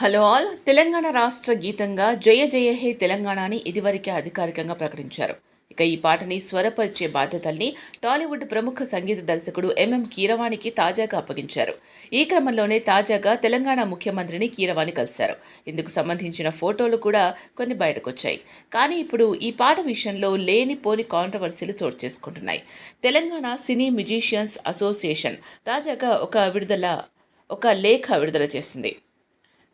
Hello all. Telangana రాష్ట్ర గీతంగా జయ జయ హే తెలంగాణ అని ఇదివరకే అధికారికంగా ప్రకటించారు. ఇక ఈ పాటని స్వరపరిచే బాధ్యతల్ని టాలీవుడ్ ప్రముఖ సంగీత దర్శకుడు ఎంఎం కీరవాణికి తాజాగా అప్పగించారు. ఈ క్రమంలోనే తాజాగా తెలంగాణ ముఖ్యమంత్రిని కీరవాణి కలిశారు. ఇందుకు సంబంధించిన ఫోటోలు కూడా కొన్ని బయటకొచ్చాయి. కానీ ఇప్పుడు ఈ పాట విషయంలో లేనిపోని కాంట్రవర్సీలు చోటు చేసుకుంటున్నాయి. తెలంగాణ సినీ మ్యూజిషియన్స్ అసోసియేషన్ తాజాగా ఒక విడుదల ఒక లేఖ విడుదల చేసింది.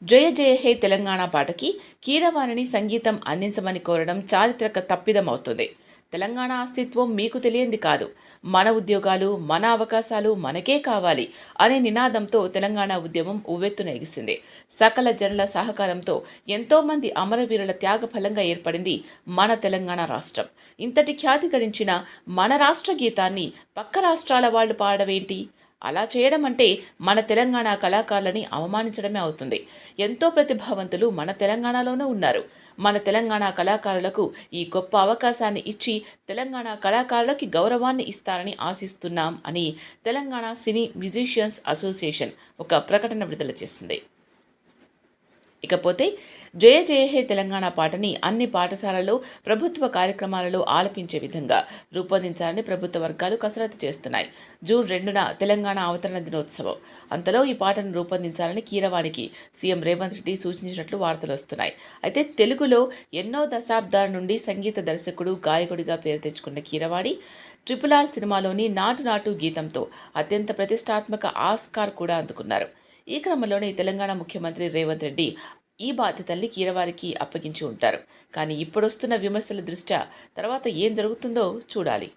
జయ జయ హే తెలంగాణ పాటకి కీరవాణిని సంగీతం అందించమని కోరడం చారిత్రక తప్పిదమవుతుంది. తెలంగాణ అస్తిత్వం మీకు తెలియంది కాదు. మన ఉద్యోగాలు మన అవకాశాలు మనకే కావాలి అనే నినాదంతో తెలంగాణ ఉద్యమం ఉవ్వెత్తున ఎగిసింది. సకల జనుల సహకారంతో ఎంతోమంది అమరవీరుల త్యాగఫలంగా ఏర్పడింది మన తెలంగాణ రాష్ట్రం. ఇంతటి ఖ్యాతి గడించిన మన రాష్ట్ర గీతాన్ని పక్క రాష్ట్రాల వాళ్ళు పాడవేంటి? అలా చేయడం అంటే మన తెలంగాణ కళాకారులని అవమానించడమే అవుతుంది. ఎంతో ప్రతిభావంతులు మన తెలంగాణలోనే ఉన్నారు. మన తెలంగాణ కళాకారులకు ఈ గొప్ప అవకాశాన్ని ఇచ్చి తెలంగాణ కళాకారులకి గౌరవాన్ని ఇస్తారని ఆశిస్తున్నాం అని తెలంగాణ సినీ మ్యూజిషియన్స్ అసోసియేషన్ ఒక ప్రకటన విడుదల చేసింది. ఇకపోతే జయ జయ హే తెలంగాణ పాటని అన్ని పాఠశాలల్లో ప్రభుత్వ కార్యక్రమాలలో ఆలపించే విధంగా రూపొందించాలని ప్రభుత్వ వర్గాలు కసరత్తు చేస్తున్నాయి. జూన్ రెండున తెలంగాణ అవతరణ దినోత్సవం. అంతలో ఈ పాటను రూపొందించాలని కీరవాణికి సీఎం రేవంత్ రెడ్డి సూచించినట్లు వార్తలు వస్తున్నాయి. అయితే తెలుగులో ఎన్నో దశాబ్దాల నుండి సంగీత దర్శకుడు గాయకుడిగా పేరు తెచ్చుకున్న కీరవాణి ట్రిపుల్ ఆర్ సినిమాలోని నాటు నాటు గీతంతో అత్యంత ప్రతిష్టాత్మక ఆస్కార్ కూడా అందుకున్నారు. ఈ క్రమంలోనే తెలంగాణ ముఖ్యమంత్రి రేవంత్ రెడ్డి ఈ బాధ్యతల్ని కీరవారికి అప్పగించి ఉంటారు. కానీ ఇప్పుడొస్తున్న విమర్శల దృష్ట్యా తర్వాత ఏం జరుగుతుందో చూడాలి.